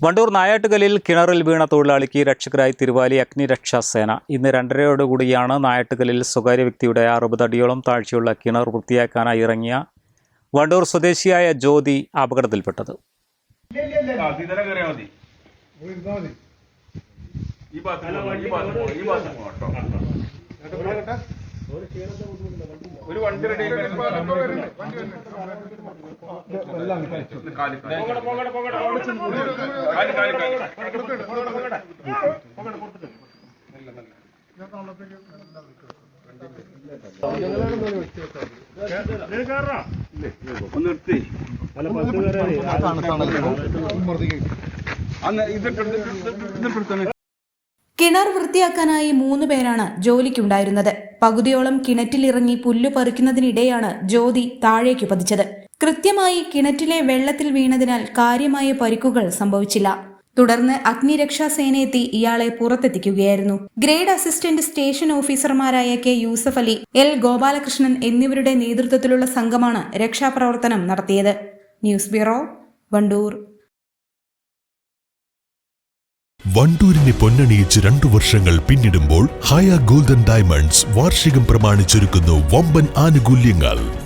Wandoor നായാട്ടുകലിൽ കിണറിൽ വീണ തൊഴിലാളിക്ക് രക്ഷകരായി തിരുവാലി അഗ്നിരക്ഷാസേന ഇന്ന് രണ്ടരയോടുകൂടിയാണ് നായാട്ടുകലിൽ സ്വകാര്യ വ്യക്തിയുടെ അറുപത് അടിയോളം താഴ്ചയുള്ള കിണർ വൃത്തിയാക്കാനായി ഇറങ്ങിയ വണ്ടൂർ സ്വദേശിയായ ജ്യോതി അപകടത്തിൽപ്പെട്ടത്. ഒരു വണ്ടി അന്ന് കിണർ വൃത്തിയാക്കാനായി മൂന്ന് പേരാണ് ജോലിക്കുണ്ടായിരുന്നത്. പകുതിയോളം കിണറ്റിലിറങ്ങി പുല്ലു പറിക്കുന്നതിനിടെയാണ് ജ്യോതി താഴേക്ക് പതിച്ചത്. കൃത്യമായി കിണറ്റിലെ വെള്ളത്തിൽ വീണതിനാൽ കാര്യമായ പരിക്കുകൾ സംഭവിച്ചില്ല. തുടർന്ന് അഗ്നിരക്ഷാസേനയെത്തി ഇയാളെ പുറത്തെത്തിക്കുകയായിരുന്നു. ഗ്രേഡ് അസിസ്റ്റന്റ് സ്റ്റേഷൻ ഓഫീസർമാരായ കെ യൂസഫ് അലി എൽ ഗോപാലകൃഷ്ണൻ എന്നിവരുടെ നേതൃത്വത്തിലുള്ള സംഘമാണ് രക്ഷാപ്രവർത്തനം നടത്തിയത്. News bureau Wandoor. വണ്ടൂരിനെ പൊന്നണിയിച്ച് രണ്ടു വർഷങ്ങൾ പിന്നിടുമ്പോൾ ഹയ ഗോൾഡൻ ഡയമണ്ട്സ് വാർഷികം പ്രമാണിച്ചൊരുക്കുന്നു വമ്പൻ ആനുകൂല്യങ്ങൾ.